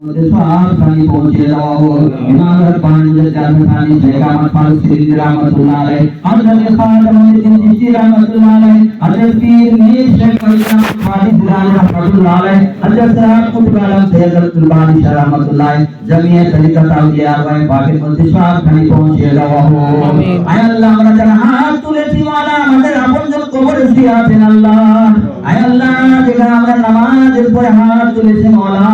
स्वाहा पानी पहुंचे रहो इमारत पानी जल कर्म पानी जय कामत पानी श्री राम तुलारे हर धन के पार हमारे दिन श्री राम तुलारे हर पीर ने श्री कृष्ण पानी श्री राम तुलारे हर सराब को बुलाला जय कर तुलारे श्री राम तुलारे जमीए दलित ताऊ के आवे बाकी मंदिर स्वाहा पानी पहुंचे रहो आमीन आय अल्लाह हमारा हाथ तुले दीवाना हमारे अपन जब कब्र दिया थे अल्लाह আল্লাহ যেখানে আমরা নামাজের পরে হাত তুলেছি মাওলা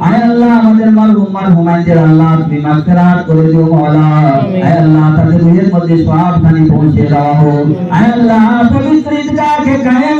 আয় আল্লাহ আমাদের মারহুম মারহুমানদের আল্লাহ তুমি মাগফিরাত করে দিও মাওলা আয় আল্লাহ তাদের রুহের মধ্যে সব খানি পৌঁছে দেওয়া হোক। আয় আল্লাহ পবিত্র ঈদগাহকে কায়েমের জন্য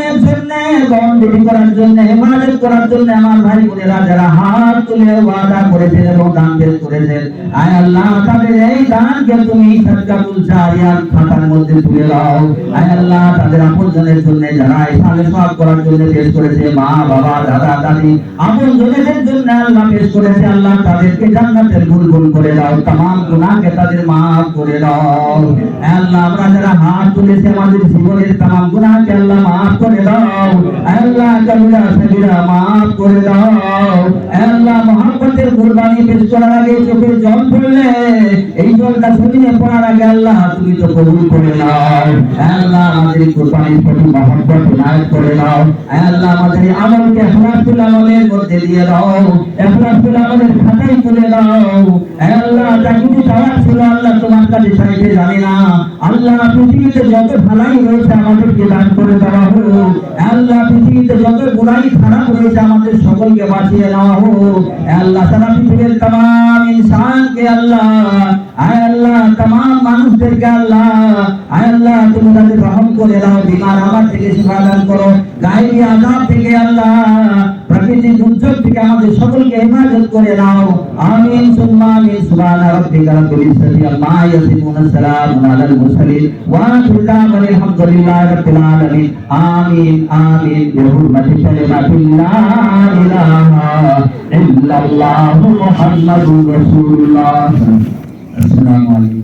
বন্ধি করার জন্য হেফাজত করার জন্য আমার ভাই বোনেরা যারা হাত তুলে ওয়াদা করেছেন এবং দান বের করেছেন আয় আল্লাহ তাদের এই দানকে তুমি সদকাতুল জারিয়ার খাতার মধ্যে তুলে দাও আয় আল্লাহ তাদের আপনজনের জন্য যারা ইসলামে সব করার জন্য পেশ করেছে মা বাবা দাদা দাদি আপনজনের জন্য আল্লাহ পেশ করেছে আল্লাহ তাদেরকে জান্নাতের বুলবুল করে দাও तमाम গুনাহকে তাদের maaf করে দাও আয় আল্লাহ আমরা যারা হাত তুলেছি আমাদের জীবনের तमाम গুনাহকে আল্লাহ maaf করে দাও আয় আল্লাহ কবিরা সগীরা maaf করে দাও। আল্লাহ মহব্বতের কুরবানি পেশ করার আগে চোখের জল পড়লে এই জলটা শরীরে পড়ার আগে আল্লাহ তুমি তো কবুল করে নাও। আল্লাহ আমাদের কুরবানির প্রতি মহব্বত নায়ক করে আয় আল্লাহ আমাদের আমলকে ইখলাসুল আমলের মধ্যে দিয়ে দাও। ইখলাসুল আমলের খাতায় তুলে দাও। আল্লাহ যা কিছু চাওয়ার ছিল আল্লাহ তোমার কাছে চাইতে জানি না। আল্লাহ পৃথিবীতে যত আল্লাহ আয় আল্লাহ তাম মানুষদেরকে আল্লাহ, আয় আল্লাহ, তুমি তাদের গ্রহণ করে দাও, বিমার আমার থেকে শিফা দান করো, গায়ে আজাদ থেকে আল্লাহ প্রাকৃতিক দুর্যোগ থেকে আমাদের সকলকে হেফাজত করে নাও। আমিন, সুম্মা আমিন, সুবহান রাব্বিকা রাব্বিল ইজ্জাতি আম্মা ইয়াসিফুন, সালামুন আলাল মুরসালিন। ওয়া আখিরু আলহামদুলিল্লাহি রাব্বিল আলামিন। আমিন আমিন, বিহুরমাতি কালিমাতিল লা ইলাহা ইল্লাল্লাহু মুহাম্মাদুর রাসূলুল্লাহ। আসসালামু আলাইকুম।